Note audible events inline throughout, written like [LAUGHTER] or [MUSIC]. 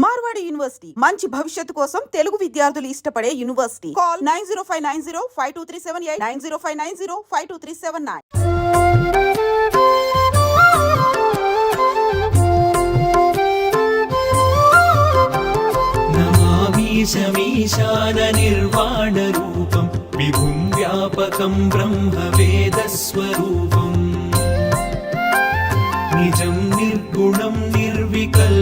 Marwadi university మంచి భవిష్యత్తు కోసం తెలుగు విద్యార్థులు ఇష్టపడే university call nine zero five nine zero five two three seven eight nine zero five nine zero five two three seven nine శమీశాన నిర్వాణ రూపం విభుం వ్యాపకం బ్రహ్మ స్వరూపం నిజం నిర్గుణం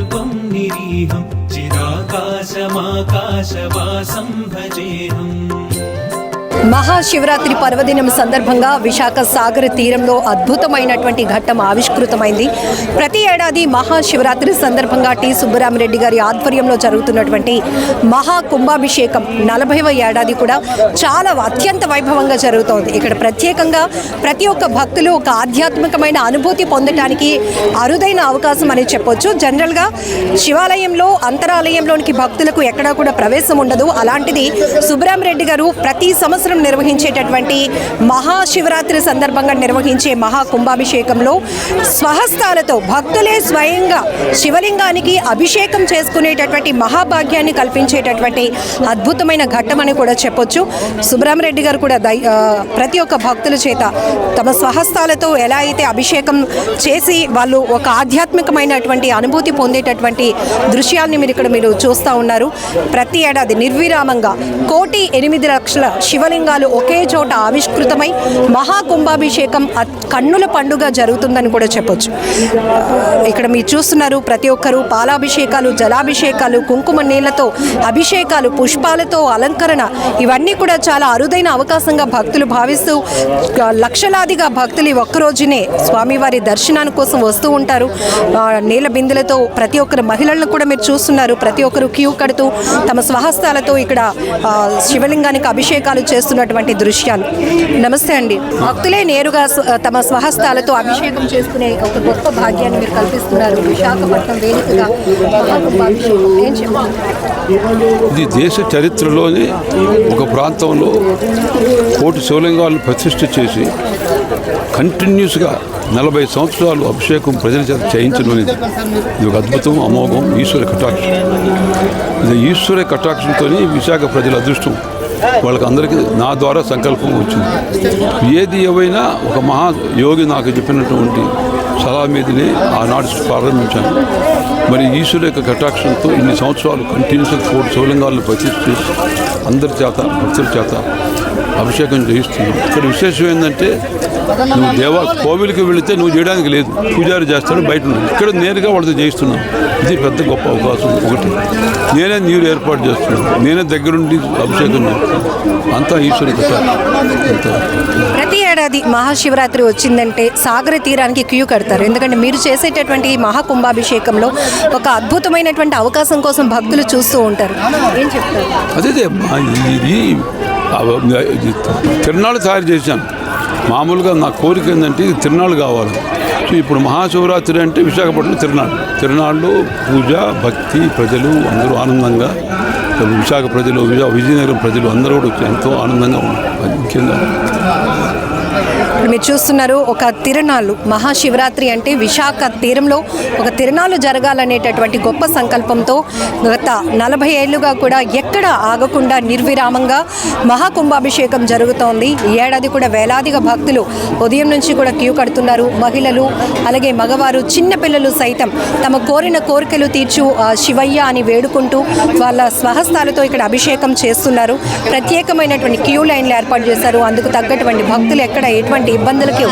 നിരൂപം നിരീഹം ചിരാകാശമാകാശവാസം ഭജേഹം. మహాశివరాత్రి పర్వదినం సందర్భంగా విశాఖ సాగర్ తీరంలో అద్భుతమైనటువంటి ఘట్టం ఆవిష్కృతమైంది. ప్రతి ఏడాది మహాశివరాత్రి సందర్భంగా టి. సుబ్బరామరెడ్డి గారి ఆధ్వర్యంలో జరుగుతున్నటువంటి మహా కుంభాభిషేకం నలభైవ ఏడాది కూడా చాలా అత్యంత వైభవంగా జరుగుతోంది. ఇక్కడ ప్రత్యేకంగా ప్రతి ఒక్క భక్తులు ఒక ఆధ్యాత్మికమైన అనుభూతి పొందటానికి అరుదైన అవకాశం అని చెప్పొచ్చు. జనరల్గా శివాలయంలో అంతరాలయంలోనికి భక్తులకు ఎక్కడా కూడా ప్రవేశం ఉండదు. అలాంటిది సుబ్బరామరెడ్డి గారు ప్రతి సంవత్సరం నిర్వహించేటటువంటి మహాశివరాత్రి సందర్భంగా నిర్వహించే మహా కుంభాభిషేకంలో స్వహస్తాలతో భక్తులే స్వయంగా శివలింగానికి అభిషేకం చేసుకునేటటువంటి మహాభాగ్యాన్ని కల్పించేటటువంటి అద్భుతమైన ఘట్టం అని కూడా చెప్పొచ్చు. సుబ్రహ్మరెడ్డి గారు కూడా దై ప్రతి ఒక్క భక్తుల చేత తమ స్వహస్తాలతో ఎలా అయితే అభిషేకం చేసి వాళ్ళు ఒక ఆధ్యాత్మికమైనటువంటి అనుభూతి పొందేటటువంటి దృశ్యాన్ని మీరు ఇక్కడ మీరు చూస్తూ ఉన్నారు. ప్రతి ఏడాది నిర్విరామంగా కోటి ఎనిమిది లక్షల శివలింగాలు ఒకే చోట ఆవిష్కృతమై మహాకుంభాభిషేకం కన్నుల పండుగ జరుగుతుందని కూడా చెప్పొచ్చు. ఇక్కడ మీరు చూస్తున్నారు ప్రతి ఒక్కరూ పాలాభిషేకాలు జలాభిషేకాలు కుంకుమ నీళ్ళతో అభిషేకాలు పుష్పాలతో అలంకరణ ఇవన్నీ కూడా చాలా అరుదైన అవకాశంగా భక్తులు భావిస్తూ లక్షలాదిగా భక్తులు ఈ ఒక్క రోజునే స్వామివారి దర్శనాని కోసం వస్తూ ఉంటారు. నీళ్ళ బిందెలతో ప్రతి ఒక్కరు మహిళలను కూడా మీరు చూస్తున్నారు. ప్రతి ఒక్కరు క్యూ కడుతూ తమ స్వహస్తాలతో ఇక్కడ శివలింగానికి అభిషేకాలు చేస్తున్నటువంటి దృశ్యాలు. నమస్తే అండి. భక్తులే నేరుగా తమ స్వహస్తాలతో అభిషేకం చేసుకునే ఒక గొప్ప భాగ్యాన్ని మీరు కల్పిస్తున్నారు. విశాఖపట్నం వేదికగా ఇది దేశ చరిత్రలోని ఒక ప్రాంతంలో కోటి శివలింగాలను ప్రతిష్ఠ చేసి కంటిన్యూస్గా నలభై సంవత్సరాలు అభిషేకం ప్రజల చేత చేయించడం ఇది ఒక అద్భుతం అమోఘం ఈశ్వర కటాక్షం. ఇది ఈశ్వర కటాక్షంతో విశాఖ ప్రజల అదృష్టం. వాళ్ళకి అందరికీ నా ద్వారా సంకల్పం వచ్చింది. ఏది ఏవైనా ఒక మహా యోగి నాకు చెప్పినటువంటి సలహా మీదనే ఆనాడు ప్రారంభించాను. మరి ఈశ్వరు యొక్క కటాక్షంతో ఇన్ని సంవత్సరాలు కంటిన్యూస్గా కోటి శివలింగాలను ప్రతిష్ఠ అందరి చేత భక్తుల చేత అభిషేకం చేయిస్తున్నాం ఇక్కడ విశేషం ఏంటంటే నువ్వు దేవా కోవిలికి వెళితే నువ్వు చేయడానికి లేదు. పూజారి చేస్తాడు బయట ఇక్కడ నేరుగా వాళ్ళతో చేయిస్తున్నాం. ఇది పెద్ద గొప్ప అవకాశం ఒకటి. నేనే నీరు ఏర్పాటు చేస్తున్నాను. నేనే దగ్గరుండి అభిషేకం అంతా ఈశ్వరు ప్రతి ఏడాది మహాశివరాత్రి వచ్చిందంటే సాగర తీరానికి క్యూ కడతారు. ఎందుకంటే మీరు చేసేటటువంటి ఈ మహాకుంభాభిషేకంలో ఒక అద్భుతమైనటువంటి అవకాశం కోసం భక్తులు చూస్తూ ఉంటారు. ఏం చెప్తారు? అదే తిరునాళ్ళు తయారు చేశాను. మామూలుగా నా కోరిక ఏంటంటే ఇది తిరునాళ్ళు కావాలి. సో ఇప్పుడు మహాశివరాత్రి అంటే విశాఖపట్నం తిరునాళ్ళు. తిరునాళ్ళు పూజ భక్తి ప్రజలు అందరూ ఆనందంగా విశాఖ ప్రజలు విజయ విజయనగరం ప్రజలు అందరూ కూడా ఎంతో ఆనందంగా ఉన్నారు. ముఖ్యంగా ఇప్పుడు మీరు చూస్తున్నారు ఒక తిరణాలు మహాశివరాత్రి అంటే విశాఖ తీరంలో ఒక తిరణాలు జరగాలనేటటువంటి గొప్ప సంకల్పంతో గత నలభై ఏళ్ళుగా కూడా ఎక్కడ ఆగకుండా నిర్విరామంగా మహాకుంభాభిషేకం జరుగుతోంది. ఈ ఏడాది కూడా వేలాదిగా భక్తులు ఉదయం నుంచి కూడా క్యూ కడుతున్నారు. మహిళలు అలాగే మగవారు చిన్నపిల్లలు సైతం తమ కోరిన కోరికలు తీర్చు శివయ్య అని వేడుకుంటూ వాళ్ళ స్వహస్తాలతో ఇక్కడ అభిషేకం చేస్తున్నారు. ప్రత్యేకమైనటువంటి క్యూ లైన్లు ఏర్పాటు చేశారు. అందుకు తగ్గటువంటి భక్తులు ఎక్కడ ఎటువంటి ఇబ్బందులకి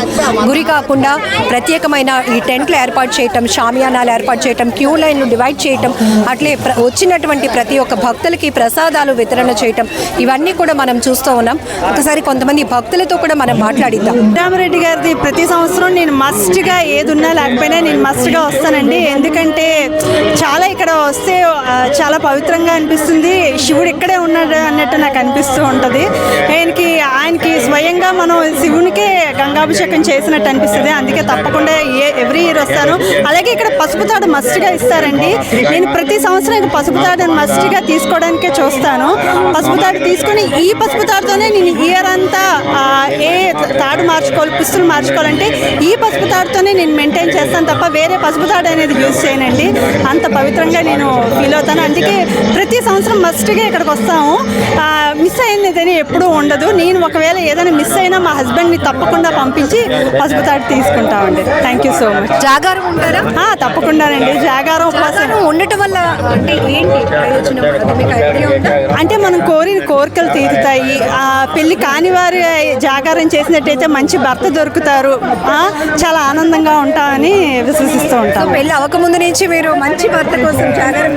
గురి కాకుండా ప్రత్యేకమైన ఈ టెంట్లు ఏర్పాటు చేయటం షామియానాలు ఏర్పాటు చేయటం క్యూ లైన్లు డివైడ్ చేయటం అట్లే వచ్చినటువంటి ప్రతి ఒక్క భక్తులకి ప్రసాదాలు వితరణ చేయటం ఇవన్నీ కూడా మనం చూస్తూ ఉన్నాం. ఒకసారి కొంతమంది భక్తులతో కూడా మనం మాట్లాడిద్దాం. రామరెడ్డి గారిది ప్రతి సంవత్సరం నేను మస్ట్గా ఏది ఉన్నా లేకపోయినా నేను మస్ట్గా వస్తానండి. ఎందుకంటే చాలా ఇక్కడ వస్తే చాలా పవిత్రంగా అనిపిస్తుంది. శివుడు ఇక్కడే ఉన్నాడు అన్నట్టు నాకు అనిపిస్తూ ఉంటుంది. ఆయనకి ఆయనకి స్వయంగా మనం శివునికే గంగాభిషేకం చేసినట్టు అనిపిస్తుంది. అందుకే తప్పకుండా ఏ ఎవ్రీ ఇయర్ వస్తాను. అలాగే ఇక్కడ పసుపు తాడు మస్ట్గా ఇస్తారండి. నేను ప్రతి సంవత్సరం ఇక పసుపు తాడని మస్ట్గా తీసుకోవడానికే చూస్తాను. పసుపు తాడు తీసుకొని ఈ పసుపు తాడుతోనే నేను ఇయర్ అంతా ఏ తాడు మార్చుకోవాలి పుస్తులు మార్చుకోవాలంటే ఈ పసుపు తాడుతోనే నేను మెయింటైన్ చేస్తాను తప్ప వేరే పసుపు తాడు అనేది యూజ్ చేయనండి. అంత పవిత్రంగా నేను ఫీల్ అవుతాను. అందుకే ప్రతి సంవత్సరం మస్ట్గా ఇక్కడికి వస్తాము. మిస్ అయింది ఎప్పుడూ ఉండదు. నేను ఒకవేళ ఏదైనా మిస్ అయినా మా హస్బెండ్ని తప్పకుండా పంపించి పసుపు తాడు తీసుకుంటామండి. థ్యాంక్ యూ సో మచ్ జాగారం ఉంటారా? తప్పకుండానండి జాగారం ఉపవాసం ఉండటం వల్ల అంటే ఏంటి అంటే మనం కోరిన కోరికలు తీరుతాయి. ఆ పెళ్ళి కాని వారి జాగారం చేసినట్టయితే మంచి భర్త దొరుకుతారు. చాలా ఆనందంగా ఉంటామని విశ్వసిస్తూ ఉంటాం. పెళ్ళి అవ్వకముందు నుంచి మీరు మంచి భర్త కోసం జాగారం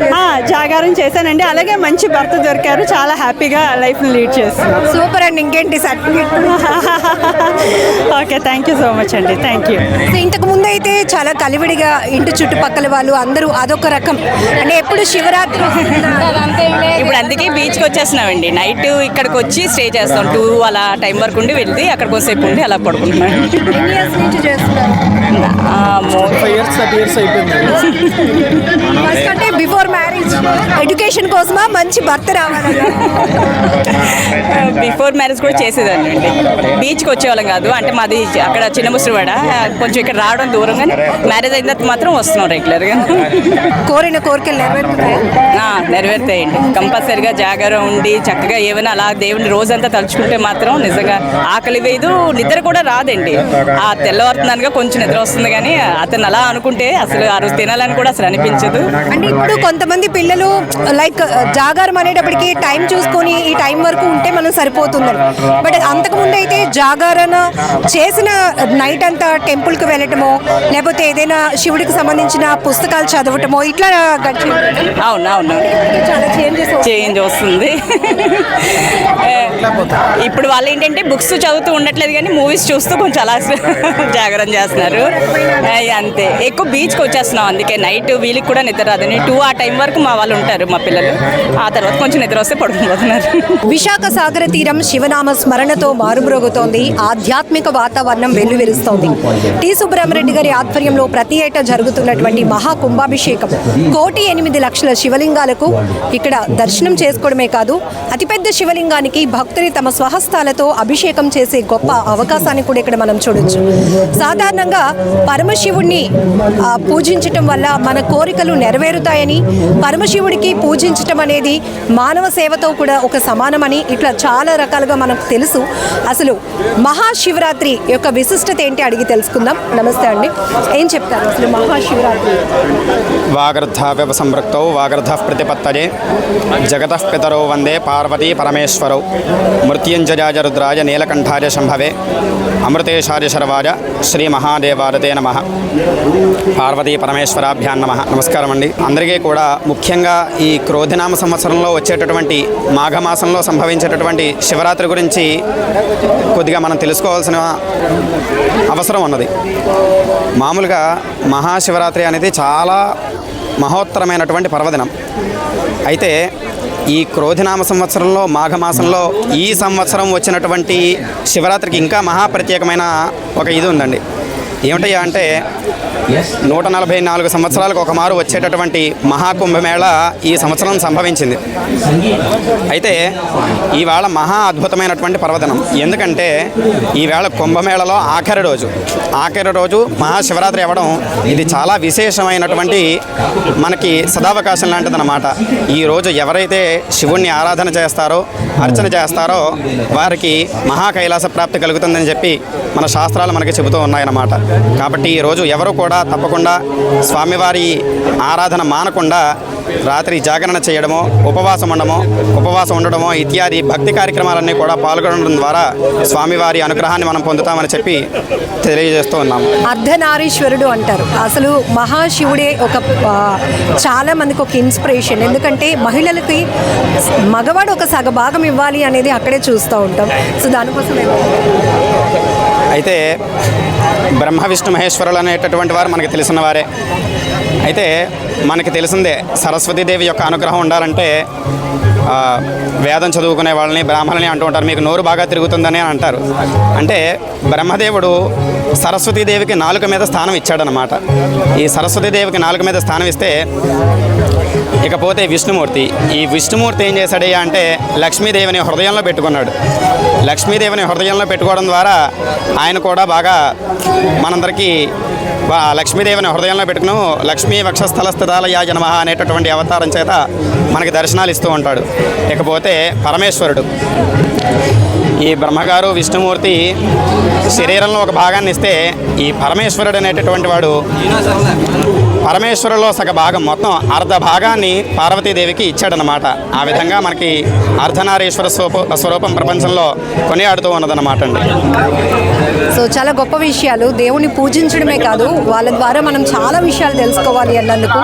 జాగారం చేశానండి. అలాగే మంచి భర్త దొరికారు. చాలా హ్యాపీగా లైఫ్ లీడ్ చేస్తున్నాం సూపర్ అండి. ఇంకేంటి certificate? [LAUGHS] Okay thank you so much అండి. థ్యాంక్ యూ సో ఇంతకు ముందు అయితే చాలా కలివిడిగా ఇంటి చుట్టుపక్కల వాళ్ళు అందరూ అదొక రకం. అంటే ఎప్పుడు శివరాత్రి ఇప్పుడు అందుకే బీచ్కి వచ్చేస్తున్నామండి. నైట్ ఇక్కడికి వచ్చి స్టే చేస్తాం. టూ అలా టైం వరకు ఉండి వెళ్ళి అక్కడ కొంతసేపు ఉండి అలా పడుకుంటున్నాం. ఫైవ్ ఇయర్స్ థర్టీ ఇయర్స్ అయిపోయింది. ఫస్ట్ అంటే బిఫోర్ మ్యారేజ్ కోసమా? మంచి భర్త రావాలన్నా. బిఫోర్ మ్యారేజ్ కూడా చేసేదాన్ని. అండి బీచ్కి వచ్చేవాళ్ళం కాదు. అంటే మాది అక్కడ చిన్న ముసలివాడ కొంచెం ఇక్కడ రావడం దూరం కానీ మ్యారేజ్ అయిన తర్వాత మాత్రం వస్తున్నాం రెగ్యులర్గా కోరిన కోరికలు నెరవేరుతున్నాయి? ఆ, నెరవేరుతాయండి. కంపల్సరిగా జాగారం ఉండి చక్కగా ఏమైనా అలా దేవుని రోజంతా తలుచుకుంటే మాత్రం నిజంగా ఆకలి వేయదు నిద్ర కూడా రాదండి. ఆ తెల్లవారుతున్నానుగా కొంచెం నిద్ర వస్తుంది కానీ అతను అలా అనుకుంటే అసలు ఆ రోజు తినాలని కూడా అసలు అనిపించదు. అంటే ఇప్పుడు కొంతమంది పిల్లలు లైక్ జాగారం అనేటప్పటికి టైం చూసుకొని ఈ టైం వరకు ఉంటే మనం సరిపోతుందని. బట్ అంతకుముందు అయితే జాగారణ చేసిన నైట్ అంతా టెంపుల్కి వెళ్ళటమో లేకపోతే ఏదైనా శివుడికి సంబంధించిన పుస్తకాలు చదవటమో ఇట్లా అవును అవును. చేంజ్ వస్తుంది. [LAUGHS] [LAUGHS] ఇప్పుడు వాళ్ళు ఏంటంటే బుక్స్ చదువుతూ ఉండట్లేదు కానీ మూవీస్ చూస్తూ కొంచెం అలా [LAUGHS] జాగ్రత్త చేస్తున్నారు. అంతే. ఎక్కువ బీచ్కి వచ్చేస్తున్నాం అందుకే. నైట్ వీళ్ళకి కూడా నిద్ర రాదని టూ ఆ టైం వరకు మా వాళ్ళు ఉంటారు మా పిల్లలు. ఆ తర్వాత కొంచెం నిద్ర వస్తే పడుకుపోతున్నారు విశాఖ సాగర తీరం శివనామ స్మరణతో మారుమ్రోగుతోంది. ఆధ్యాత్మిక వాతావరణం వెల్లువిరుస్తోంది టి. సుబ్రహ్మరెడ్డి గారి ఆధ్వర్యంలో ప్రతి ఏటా జరుగుతున్నటువంటి మహా కుంభాభిషేకం కోటి ఎనిమిది లక్షల శివలింగాలకు ఇక్కడ దర్శనం చేసుకోవడమే కాదు అతిపెద్ద శివలింగానికి భక్తుని తమ స్వహస్తాలతో అభిషేకం చేసే గొప్ప అవకాశాన్ని కూడా ఇక్కడ మనం చూడొచ్చు. సాధారణంగా పరమశివుణ్ణి పూజించటం వల్ల మన కోరికలు నెరవేరుతాయని పరమశివుడికి పూజించటం అనేది మానవ సేవతో కూడా ఒక సమానమని ఇట్లా చాలా రకాలుగా మనకు తెలుసు. అసలు మహాశివరాత్రి యొక్క విశిష్టత ఏంటి అడిగి తెలుసుకుందాం. నమస్తే అండి. ఏం చెప్తారు అసలు మహాశివరాత్రి? వాగర్ధావ్యవ సంపృక్తౌ వాగర్ధ ప్రతిపత్తయే జగత పితరౌ వందే పార్వతీ పరమేశ్వరౌ మృత్యుంజయాజ రుద్రాయ నీలకంఠాయ శంభవే అమృతేశాయ శర్వాజ శ్రీ మహాదేవారతే నమ. పార్వతీ పరమేశ్వరాభ్యాన్ నమ. నమస్కారం అండి అందరికీ కూడా ముఖ్యంగా ఈ క్రోధినామ సంవత్సరంలో వచ్చేటటువంటి మాఘమాసంలో సంభవించేటటువంటి శివరాత్రి గురించి కొద్దిగా మనం తెలుసుకోవాల్సిన అవసరం ఉన్నది. మామూలుగా మహాశివరాత్రి అనేది చాలా మహోత్తరమైనటువంటి పర్వదినం. అయితే ఈ క్రోధినామ సంవత్సరంలో మాఘమాసంలో ఈ సంవత్సరం వచ్చినటువంటి శివరాత్రికి ఇంకా మహా ప్రత్యేకమైన ఒక ఇది ఉందండి. ఏమిటయ్యా అంటే నూట నలభై నాలుగు సంవత్సరాలకు ఒక మారు వచ్చేటటువంటి మహాకుంభమేళ ఈ సంవత్సరం సంభవించింది. అయితే ఈవేళ మహా అద్భుతమైనటువంటి పర్వదినం. ఎందుకంటే ఈవేళ కుంభమేళలో ఆఖరి రోజు. ఆఖరి రోజు మహాశివరాత్రి అవ్వడం ఇది చాలా విశేషమైనటువంటి మనకి సదావకాశం లాంటిదన్నమాట. ఈ రోజు ఎవరైతే శివుణ్ణి ఆరాధన చేస్తారో అర్చన చేస్తారో వారికి మహాకైలాస ప్రాప్తి కలుగుతుందని చెప్పి మన శాస్త్రాలు మనకి చెబుతూ ఉన్నాయన్నమాట. కాబట్టి ఈ రోజు ఎవరు కూడా తప్పకుండా స్వామివారి ఆరాధన మానకుండా రాత్రి జాగరణ చేయడమో ఉపవాసం ఉండమో ఉపవాసం ఉండడమో ఇత్యాది భక్తి కార్యక్రమాలన్నీ కూడా పాల్గొనడం ద్వారా స్వామివారి అనుగ్రహాన్ని మనం పొందుతామని చెప్పి తెలియజేస్తూ ఉన్నాము. అర్ధనారీశ్వరుడు అంటారు. అసలు మహాశివుడే ఒక చాలా మందికి ఒక ఇన్స్పిరేషన్. ఎందుకంటే మహిళలకి మగవాడు ఒక సగభాగం ఇవ్వాలి అనేది అక్కడే చూస్తూ ఉంటాం. సో దానికోసం అయితే బ్రహ్మ విష్ణు మహేశ్వరులు అనేటటువంటి వారు మనకి తెలిసిన వారే. అయితే మనకి తెలిసిందే సరస్వతీదేవి యొక్క అనుగ్రహం ఉండాలంటే వేదం చదువుకునే వాళ్ళని బ్రాహ్మణులని అంటూ ఉంటారు. మీకు నోరు బాగా తిరుగుతుందని అని అంటారు. అంటే బ్రహ్మదేవుడు సరస్వతీదేవికి నాలుక మీద స్థానం ఇచ్చాడనమాట ఈ సరస్వతీదేవికి నాలుక మీద స్థానం ఇస్తే ఇకపోతే విష్ణుమూర్తి. ఈ విష్ణుమూర్తి ఏం చేశాడయ్యా అంటే లక్ష్మీదేవిని హృదయంలో పెట్టుకున్నాడు. లక్ష్మీదేవిని హృదయంలో పెట్టుకోవడం ద్వారా ఆయన కూడా బాగా మనందరికీ లక్ష్మీదేవిని హృదయంలో పెట్టుకును లక్ష్మీ వక్షస్థల స్థితాలయాయ నమః అనేటటువంటి అవతారం చేత మనకి దర్శనాలు ఇస్తూ ఉంటాడు. ఇకపోతే పరమేశ్వరుడు. ఈ బ్రహ్మగారు విష్ణుమూర్తి శరీరంలో ఒక భాగాన్ని ఇస్తే ఈ పరమేశ్వరుడు అనేటటువంటి వాడు పరమేశ్వరులో సగ భాగం మొత్తం అర్ధ భాగాన్ని పార్వతీదేవికి ఇచ్చాడనమాట ఆ విధంగా మనకి అర్ధనారీశ్వర స్వరూప స్వరూపం ప్రపంచంలో కొనియాడుతూ ఉన్నదన్నమాట అండి. సో చాలా గొప్ప విషయాలు. దేవుని పూజించడమే కాదు వాళ్ళ ద్వారా మనం చాలా విషయాలు తెలుసుకోవాలి అన్నందుకు.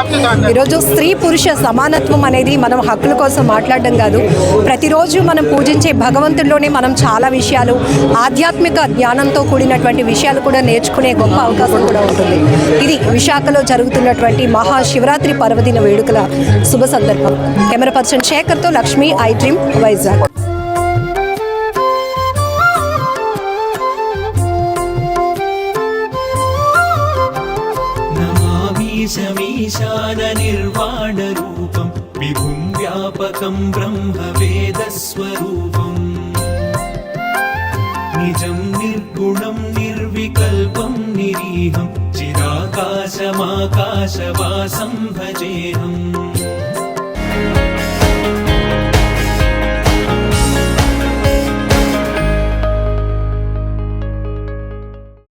ఈరోజు స్త్రీ పురుష సమానత్వం అనేది మనం హక్కుల కోసం మాట్లాడడం కాదు. ప్రతిరోజు మనం పూజించే భగవంతుల్లోనే మనం చాలా విషయాలు ఆధ్యాత్మిక జ్ఞానంతో కూడినటువంటి విషయాలు కూడా నేర్చుకునే గొప్ప అవకాశం కూడా ఉంటుంది. ఇది విశాఖలో జరుగుతున్నటువంటి మహాశివరాత్రి పర్వదిన వేడుకల శుభ సందర్భం. కెమెరా పర్సన్ శేఖర్తో లక్ష్మి ఐ డ్రీమ్ వైజాగ్. విభుం వ్యాపకం నిజం నిర్గుణం నిర్వికల్పం నిరీహం ആകാശമാകാശവാസം ഭജേഹം.